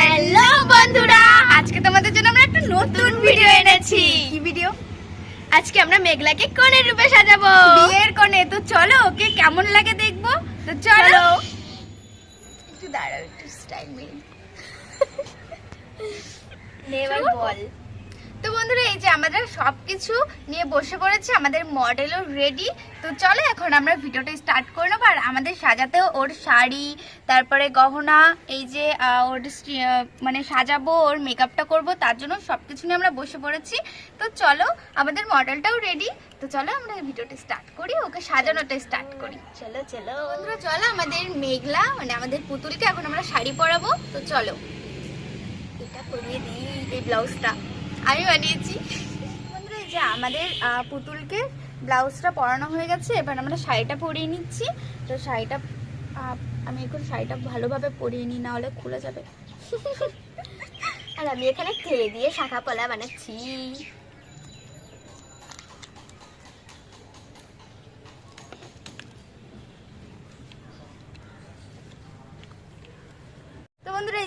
Hello বন্ধুরা আজকে তোমাদের জন্য আমরা একটা নতুন ভিডিও এনেছি। কি ভিডিও আজকে আমরা মেঘলাকে কনের রূপে সাজাবো। বিয়ের কনে তো চলো ওকে কেমন লাগে দেখব? তো চলো। একটু দাঁড়াও একটু স্টাইল মেরে নেভার বল। বন্ধুরা এই যে আমাদের সব কিছু নিয়ে বসে পড়েছে আমাদের মডেলও রেডি তো চলো এখন আমরা ভিডিওটা স্টার্ট করে নেব। আর আমাদের সাজাতেও ওর শাড়ি তারপরে গহনা এই যে ওর মানে সাজাবো ওর মেকআপটা করব তার জন্য সব কিছু নিয়ে আমরা বসে পড়েছি। তো চলো আমাদের মডেলটাও রেডি তো চলো আমরা ভিডিওটা স্টার্ট করি ওকে সাজানোটা স্টার্ট করি। চলো চলো। বন্ধুরা চলো আমাদের মেঘলা মানে আমাদের পুতুলকে এখন আমরা শাড়ি পরাবো। তো চলো। এটা পরিয়ে দিই এই ব্লাউজটা আমি বানিয়েছি। বন্ধুরা যে আমাদের পুতুলকে ব্লাউজটা পরানো হয়ে গেছে এবার আমরা শাড়িটা পরিয়ে নিচ্ছি। তো শাড়িটা আমি এখন শাড়িটা ভালোভাবে পরিয়ে নিই না হলে খুলে যাবে। আর আমি এখানে খেয়ে দিয়ে শাখা পলা বানাচ্ছি।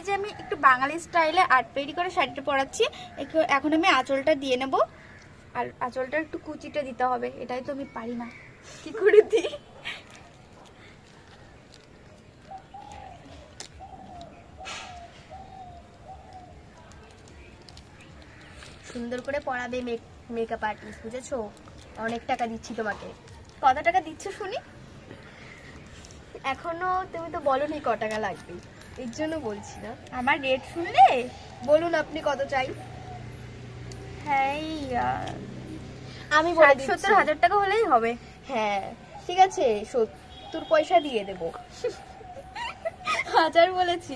যে আমি একটু বাঙালি স্টাইলে আর্ট পেরি করে শাড়িটা পরাচ্ছি এখ- এখন আমি আঁচলটা দিয়ে নেব। আর আঁচলটা একটু কুচিটা দিতে হবে, এটাই তো আমি পারি না। কি করে দিই? সুন্দর করে পরাবে মেকআপ আর্টিস্ট বুঝেছ? অনেক টাকা দিচ্ছি তোমাকে। কত টাকা দিচ্ছ শুনি? এখনও তুমি তো বলো নি ক টাকা লাগবে। এর জন্য বলছি না। আমার রেট শুনলে বলুন আপনি কত চাই? হ্যাঁ আমি বলে সত্তর হাজার টাকা হলেই হবে। হ্যাঁ ঠিক আছে সত্তর পয়সা দিয়ে দেবো। হাজার বলেছি।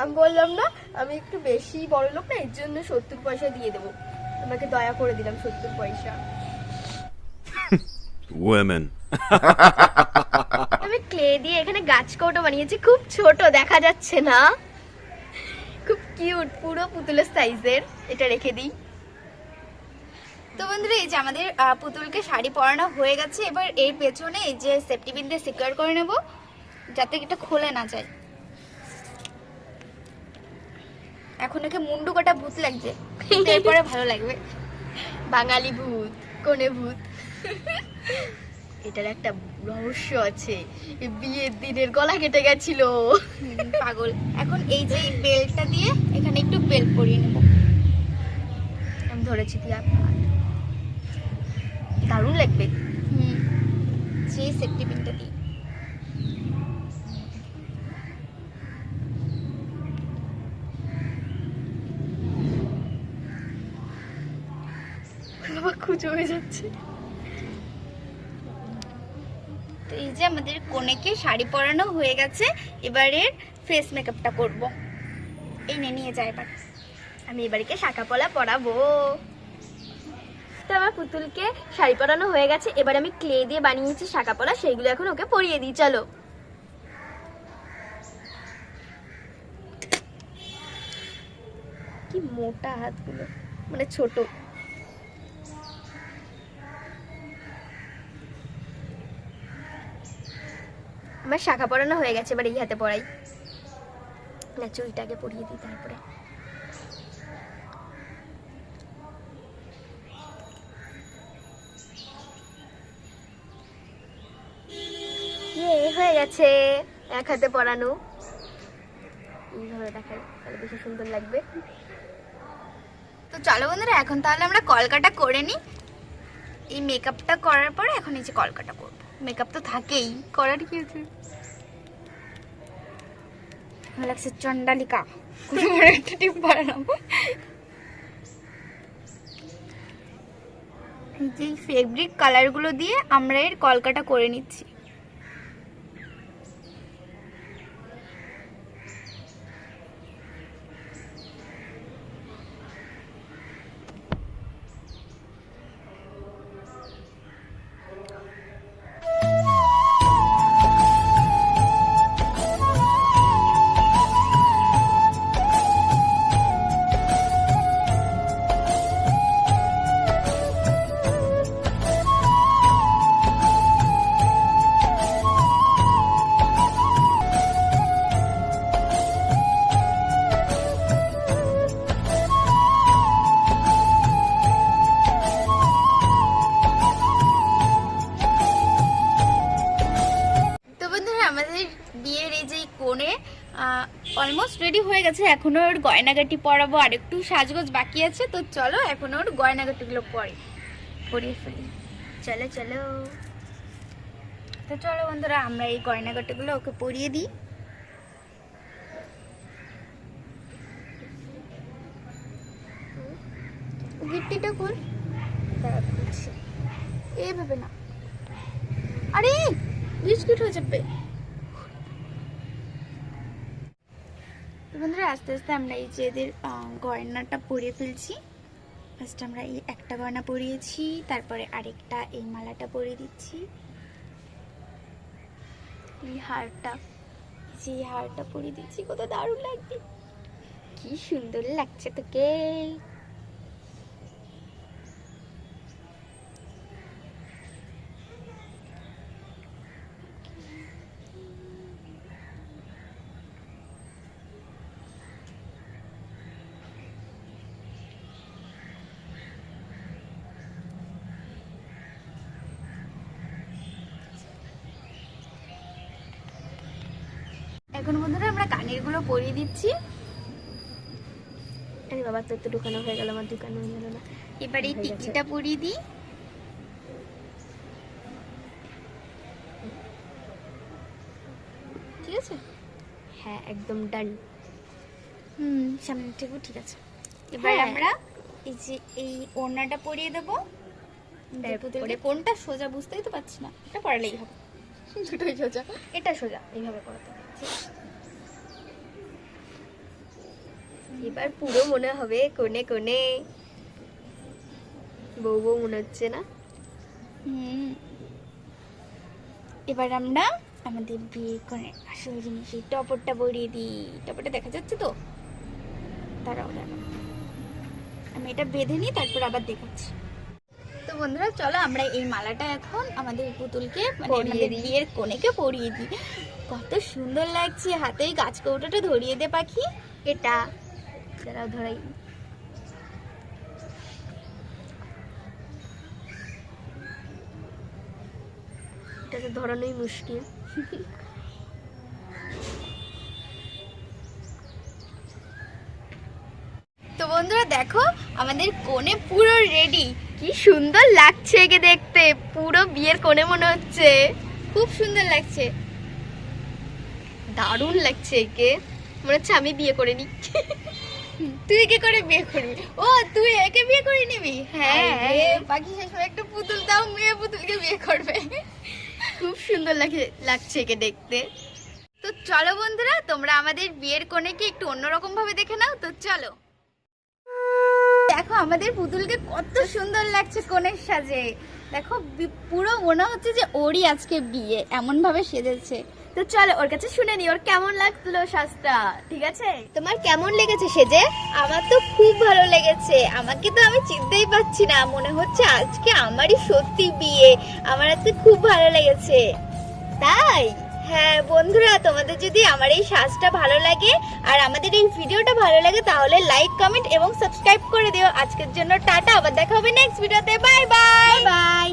আমি বললাম না আমি একটু বেশি বড় লোক না এর জন্য সত্তর পয়সা দিয়ে দেবো। আমাকে দয়া করে দিলাম সত্তর পয়সা। Women. আমি ক্লে দিয়ে এখানে গাছ কৌটো বানিয়েছি খুব ছোট দেখা যাচ্ছে না। খুব কিউট পুরো পুতুলের সাইজের এটা রেখে দিই। তো বন্ধুরা এই যে আমাদের পুতুলকে শাড়ি পরানো হয়ে গেছে এবার এর পেছনে এই যে সেফটি পিন দিয়ে সিকিউর করে নেব যাতে এটা খুলে না যায়। এখন একে মুন্ডু কাটা ভূত লাগছে। এরপরে ভালো লাগবে। বাঙালি ভূত কোনে ভূত? এটার একটা রহস্য আছে। বিয়ের দিনের গলা কেটে গেছিল। পাগল। এখন এই যে এই বেল্টটা দিয়ে এখানে একটু বেল পরিয়ে নেব। আমি ধরেছি দিয়া দারুণ লাগবে। হুম। যে সেফটি পিনটা দিই খুঁজো হয়ে যাচ্ছে তো এই যে আমাদের কনেকে শাড়ি পরানো হয়ে গেছে এবারে ফেস মেকআপটা করব। এই নে, নিয়ে যায় এবার। আমি এবারকে শাখা পলা পরাবো? তো আমার পুতুলকে শাড়ি পরানো হয়ে গেছে, এবার আমি ক্লে দিয়ে বানিয়েছি শাখা পলা সেইগুলো এখন ওকে পরিয়ে দিই, চলো। কি মোটা হাতগুলো মানে ছোট। আমার শাখা পরানো হয়ে গেছে, এবার এই হাতে পরাই না চুলটাকে পরিয়ে দিই তারপরে। ইয়ে হয়ে গেছে, এক হাতে পরানো এইভাবে দেখাই, তাহলে বেশি সুন্দর লাগবে। তো চলো বন্ধুরা, এখন তাহলে আমরা কলকাটা করে নিই। এই মেকআপটা করার পরে এখন এই যে কলকাটা করব। মেকআপ তো থাকেই করার কি আছে? ভালো লাগছে চন্ডালিকা একটা টিপ যে ফেব্রিক কালারগুলো দিয়ে আমরা এর কলকাটা করে নিচ্ছি। গেছে এখনও ওর গয়নাগাটি পরাবো আর একটু সাজগোজ বাকি আছে, তো চলো এখন ওর গয়নাগাটিগুলো পরে। পরিয়ে ফেলি। চলো চলো। তো চলো বন্ধুরা, আমরা এই গয়নাগাটিগুলো ওকে পরিয়ে দিই। গিট্টিটা খুল। খুলছি। না। আরে, বিস্কিট হয়ে যাবে। বন্ধুরা, আস্তে আস্তে আমরা এই যে এদের গয়নাটা পরিয়ে ফেলছি ফার্স্ট আমরা এই একটা গয়না পরিয়েছি, তারপরে আরেকটা এই মালাটা পরিয়ে দিচ্ছি। এই হারটা যে হারটা পরিয়ে দিচ্ছি, কত দারুণ লাগবে কি সুন্দর লাগছে তোকে। এখন বন্ধুরা আমরা কানেরগুলো পরিয়ে দিচ্ছি। আরে বাবা তোর তো ঢুকানো হয়ে গেল আমার ঢুকানো হয়ে গেল না। এবার এই টিকিটা পরিয়ে দিই। ঠিক আছে? হ্যাঁ একদম ডান হুম সামনে থেকেও ঠিক আছে। এবার হ্যাঁ। আমরা এই যে এই ওড়নাটা পরিয়ে দেবো। তারপরে? কোনটা সোজা বুঝতেই তো পারছি না। এটা পরালেই হবে। দুটোই সোজা। এটা সোজা এইভাবে করতে হবে। এবার পুরো মনে হবে কোনে কোনে বউ বউ মনে হচ্ছে না? এবার আমরা আমাদের বিয়ে করে আসল জিনিস এই টপরটা পরিয়ে দিই। টপরটা দেখা যাচ্ছে তো? দাঁড়াও। আমি এটা বেঁধে নিই, তারপর আবার দেখাচ্ছি। বন্ধুরা চলো আমরা এই মালাটা এখন আমাদের পুতুলকে মানে পরিয়ে। বিয়ের কোণেকে পরিয়ে দিই। কত সুন্দর লাগছে হাতে গাছ কৌটাটা ধরিয়ে দে পাখি। এটা যারা ধরাই। এটাকে ধরানোই মুশকিল। তো বন্ধুরা দেখো আমাদের কোণে পুরো রেডি কি সুন্দর লাগছে একে দেখতে। পুরো বিয়ের কোণে মনে হচ্ছে। খুব সুন্দর লাগছে। দারুণ লাগছে একে। মনে হচ্ছে আমি বিয়ে করে নি তুই একে করে বিয়ে করবি? ও তুই একে বিয়ে করে নিবি? হ্যাঁ। পাখি শেষ একটা পুতুল দাও মেয়ে পুতুলকে বিয়ে করবে। খুব সুন্দর লাগে লাগছে একে দেখতে। তো চলো বন্ধুরা তোমরা আমাদের বিয়ের কোণে কি একটু অন্যরকম ভাবে দেখে নাও? তো চলো। দেখো, আমাদের পুতুলকে কত সুন্দর লাগছে কোণের সাজে। দেখো পুরো মনে হচ্ছে যে ওরই আজকে বিয়ে এমন ভাবে সেজেছে। তো চলো, ওর কাছে শুনে নি ওর কেমন লাগল সাজটা, ঠিক আছে? তোমার কেমন লেগেছে সেজে? আমার তো খুব ভালো লেগেছে। আমাকে তো আমি চিনতেই পারছি না, মনে হচ্ছে আজকে আমারই সত্যি বিয়ে। আমার আজকে খুব ভালো লেগেছে। তাই? হ্যাঁ বন্ধুরা, তোমাদের যদি আমার এই সাজটা ভালো লাগে আর আমাদের এই ভিডিওটা ভালো লাগে, তাহলে লাইক কমেন্ট এবং সাবস্ক্রাইব করে দিও। আজকের জন্য টাটা, আবার দেখা হবে নেক্সট ভিডিওতে বাই বাই বাই